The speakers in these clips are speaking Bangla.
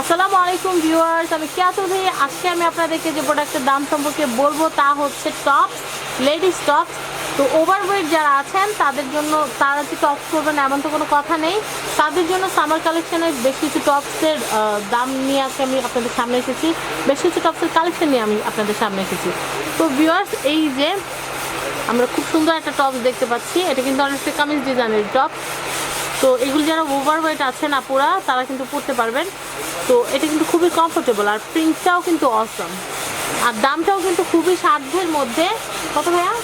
আসসালামু আলাইকুম ভিউয়ার্স, আমি কেয়া চৌধুরী আজকে আমি আপনাদেরকে যে প্রোডাক্টের দাম সম্পর্কে বলব তা হচ্ছে টপস লেডিস টপস তো ওভারওয়েট যারা আছেন, তাদের জন্য তারা যে টপস করবেন এমন তো কোনো কথা নেই। তাদের জন্য সামার কালেকশনের বেশ কিছু টপসের দাম নিয়ে আজকে আমি আপনাদের সামনে এসেছি। বেশ কিছু টপসের কালেকশন নিয়ে আমি আপনাদের সামনে এসেছি। তো ভিউয়ার্স, এই যে আমরা খুব সুন্দর একটা টপস দেখতে পাচ্ছি। এটা কিন্তু অনেকটা কামিজ ডিজাইনের টপ। তো এগুলো যারা ওভারওয়েট আছেন আপুরা তারা কিন্তু পড়তে পারবেন। তো এটা কিন্তু খুবই কমফোর্টেবল আর প্রিন্টটাও কিন্তু অসম আর দামটাও কিন্তু খুবই সাধ্যের মধ্যে কত ভাইয়া?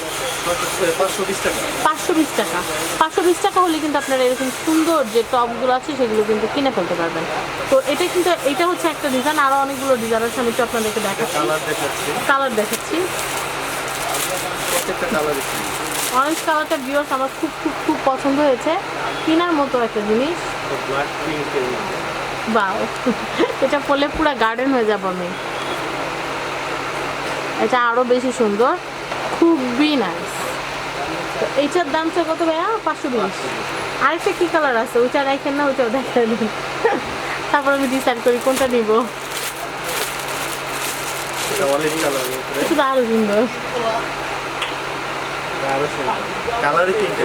পাঁচশো বিশ টাকা। পাঁচশো বিশ টাকা হলে কিন্তু আপনারা এরকম সুন্দর যে টপগুলো আছে সেগুলো কিন্তু কিনে ফেলতে পারবেন। তো এটা কিন্তু এটা হচ্ছে একটা ডিজাইন আরও অনেকগুলো ডিজাইন আছে আমি একটু আপনাদেরকে দেখাচ্ছি। কালার দেখাচ্ছি। কালার দেখাচ্ছি। অরেঞ্জ কালারটা ভিউয়ার্স আমার খুব খুব খুব পছন্দ হয়েছে। কেনার মতো একটা জিনিস। বা এটা পরলে পুরো গার্ডেন হয়ে যাব আমি। এটা আরও বেশি সুন্দর। খুবই নাইস তো এইটার দামটা কত ভাইয়া? পাঁচশো বিশ। আরেকটা কি কালার আছে? ওইটা রাখেন না ওইটাও দেখাই দিন তারপর আমি ডিসাইড করি কোনটা নিব। এটা অলিভ কালার এটা তো সুন্দর। আরও সুন্দর কালারই তিনটে।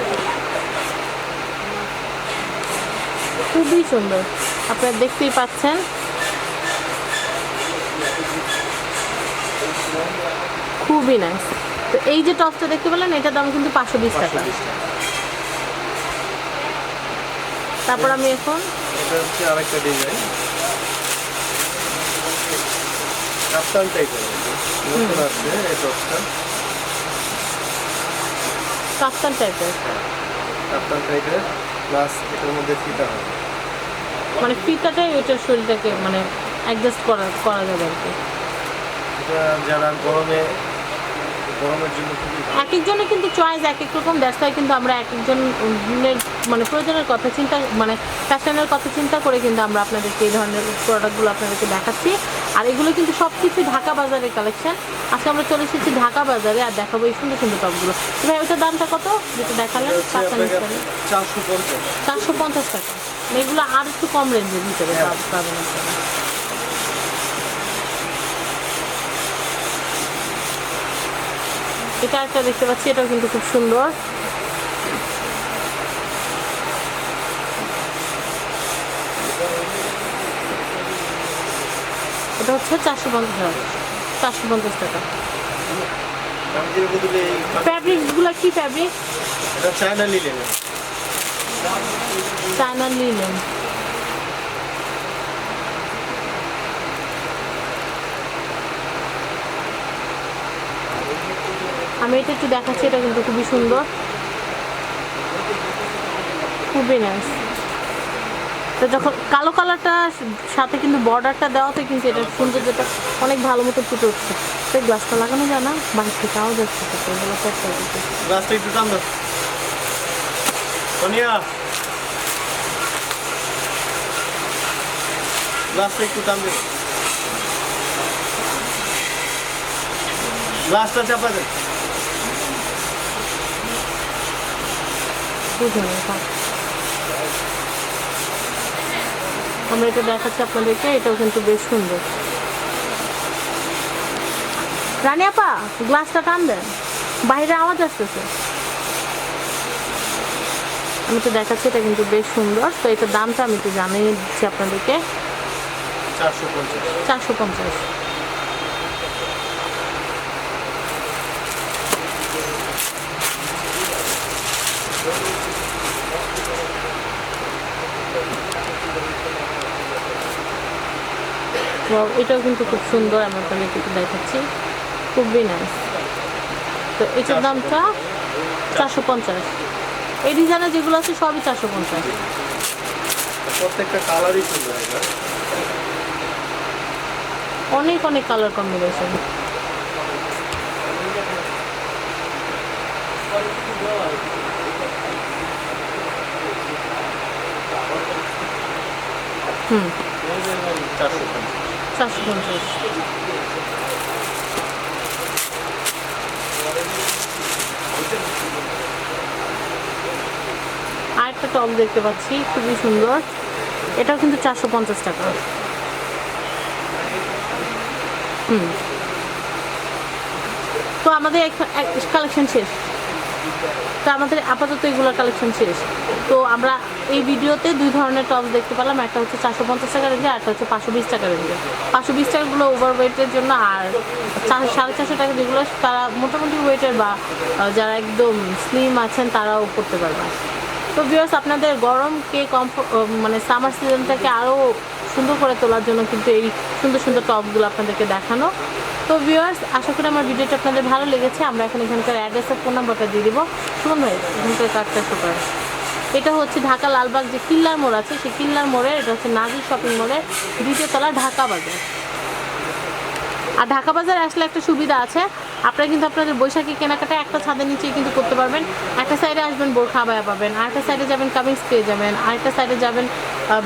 খুবই সুন্দর। আপনারা দেখতেই পাচ্ছেন। খুবই নাইস তো এই যে টপটা দেখতে পেলেন এটার দাম কিন্তু পাঁচশো বিশ টাকা। তারপর আমি এখন এটা হচ্ছে আরেকটা ডিজাইন কাপ্তান টাইপের নতুন আসছে এই টপসটা কাপ্তান টাইপের কাপ্তান টাইপের প্লাস এটার মধ্যে ফিতা হবে। মানে ফিতাটাই ওইটার শরীরটাকে মানে অ্যাডজাস্ট করা করা যাবে আর কি। যারা গরমে গরমের জন্য এক একজনের কিন্তু চয়েস এক এক রকম দ্যাটস ওয়াই কিন্তু আমরা এক একজনের মানে প্রয়োজনের কথা চিন্তা মানে ফ্যাশনের কথা চিন্তা করে কিন্তু আমরা আপনাদেরকে এই ধরনের প্রোডাক্টগুলো আপনাদেরকে দেখাচ্ছি। আর এগুলো কিন্তু সব কিছু ঢাকা বাজারের কালেকশন আজকে আমরা চলে এসেছি ঢাকা বাজারে আর দেখাবো এই সুন্দর সুন্দর টপগুলো ভাই ওইটার দামটা কত? যেটা দেখালেন চারশো পঞ্চাশ। টাকা। মানে এগুলো আর একটু কম রেঞ্জের ভিতরে হ্যাঁ। পাবেন আপনারা। এটা একটা দেখতে পাচ্ছি এটাও কিন্তু খুব সুন্দর এটা হচ্ছে চারশো পঞ্চাশ চারশো পঞ্চাশ টাকা আমি যেটা বলতে এই ফ্যাব্রিকগুলো কি ফ্যাব্রিক এটা চায়না লিলেন চায়না লিলেন আমি এটা একটু দেখাচ্ছি, এটা কিন্তু খুবই সুন্দর। খুবই নাইস তো যখন কালো কালারটা, সাথে কিন্তু বর্ডারটা দেওয়াতে কিন্তু এটা সৌন্দর্যটা অনেক ভালো মতো ফুটে উঠছে। তো গ্লাসটা লাগানো যায় না? বাইরে থেকে আওয়াজ আসছে একটু টান সোনিয়া! গ্লাসটা একটু চাপা দেন নেই আমরা এটা দেখাচ্ছি আপনাদেরকে এটাও কিন্তু বেশ সুন্দর। রানী আপা গ্লাসটা টান দেন। বাইরে আওয়াজ আসতেছে। আমি তো দেখাচ্ছি এটা কিন্তু বেশ সুন্দর। তো এটার দামটা আমি তো জানিয়ে দিচ্ছি আপনাদেরকে। চারশো পঞ্চাশ। চারশো পঞ্চাশ। এটাও কিন্তু খুব সুন্দর আমি আপনাদেরকে একটু দেখাচ্ছি। খুবই নাইস তো এটার দামটা চারশো পঞ্চাশ। এই ডিজাইনের যেগুলো আছে সবই চারশো পঞ্চাশ। প্রত্যেকটা কালারই সুন্দর অনেক অনেক কালার কম্বিনেশন হুম। চারশো পঞ্চাশ আরেকটা টপ দেখতে পাচ্ছি খুবই সুন্দর এটাও কিন্তু চারশো পঞ্চাশ টাকা। হুম। তো আমাদের কালেকশন শেষ। তো আমাদের আপাতত এগুলোর কালেকশন শেষ। তো আমরা এই ভিডিওতে দুই ধরনের টপস দেখতে পেলাম। একটা হচ্ছে চারশো পঞ্চাশ টাকা রেঞ্জে আর একটা হচ্ছে পাঁচশো বিশ টাকা রেঞ্জে পাঁচশো বিশ টাকাগুলো ওভার ওয়েটের জন্য আর সাড়ে চারশো টাকা যেগুলো, তারা মোটামুটি ওয়েটের বা যারা একদম স্লিম আছেন তারাও করতে পারবে। তো ভিউয়ার্স আপনাদের গরমকে কমফোর্ট মানে সামার সিজনটাকে আরও সুন্দর করে তোলার জন্য কিন্তু এই সুন্দর সুন্দর টপগুলো আপনাদেরকে দেখানো। তো ভিউয়ার্স, আশা করি আমার ভিডিওটা আপনাদের ভালো লেগেছে। আমরা এখন এখানকার অ্যাড্রেস আর ফোন নাম্বারটা দিয়ে দিব। শুনুন ভাই, এখানকার কার্ডটা করেন। এটা হচ্ছে ঢাকা লালবাগ যে কিল্লার মোড় আছে, সেই কিল্লার মোড়ে এটা হচ্ছে নাজির শপিং মলের দ্বিতীয় তলা ঢাকা বাজার। আর ঢাকা বাজারে আসলে একটা সুবিধা আছে, আপনারা কিন্তু আপনাদের বৈশাখী কেনাকাটা একটা ছাদের নিচেই কিন্তু করতে পারবেন। একটা সাইডে আসবেন, বোরখা আবায়া পাবেন, আরেকটা সাইডে যাবেন কামিজ পেয়ে যাবেন, আরেকটা সাইডে যাবেন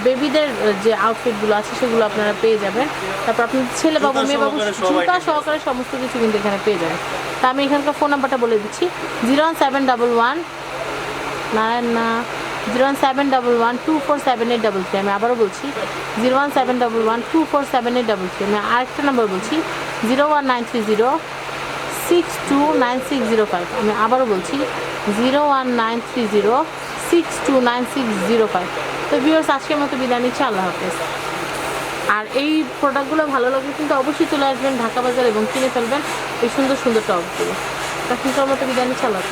বেবিদের যে আউটফিটগুলো আছে সেগুলো আপনারা পেয়ে যাবেন। তারপর আপনি ছেলে বাবু মেয়ে বাবু জুতা সহকারে সমস্ত কিছু কিন্তু এখানে পেয়ে যাবেন। তা আমি এখানকার ফোন নাম্বারটা বলে দিচ্ছি। Zero one seven double one Narayan না zero one seven double one two four seven eight double three. আমি আবারও বলছি zero one seven double one two four seven eight double three. আমি আরেকটা নাম্বার বলছি zero one nine three zero six two nine six zero five. আমি আবারও বলছি zero one nine three zero six two nine six zero five তো ভিউয়ার্স আজকের মতো বিদায় নিচ্ছি, আল্লাহ হাফেজ। আর এই প্রোডাক্টগুলো ভালো লাগলে কিন্তু অবশ্যই চলে আসবেন ঢাকা বাজার এবং কিনে ফেলবেন এই সুন্দর সুন্দর টপগুলো। তখনকার মতো বিদায় নিচ্ছি, আল্লাহ।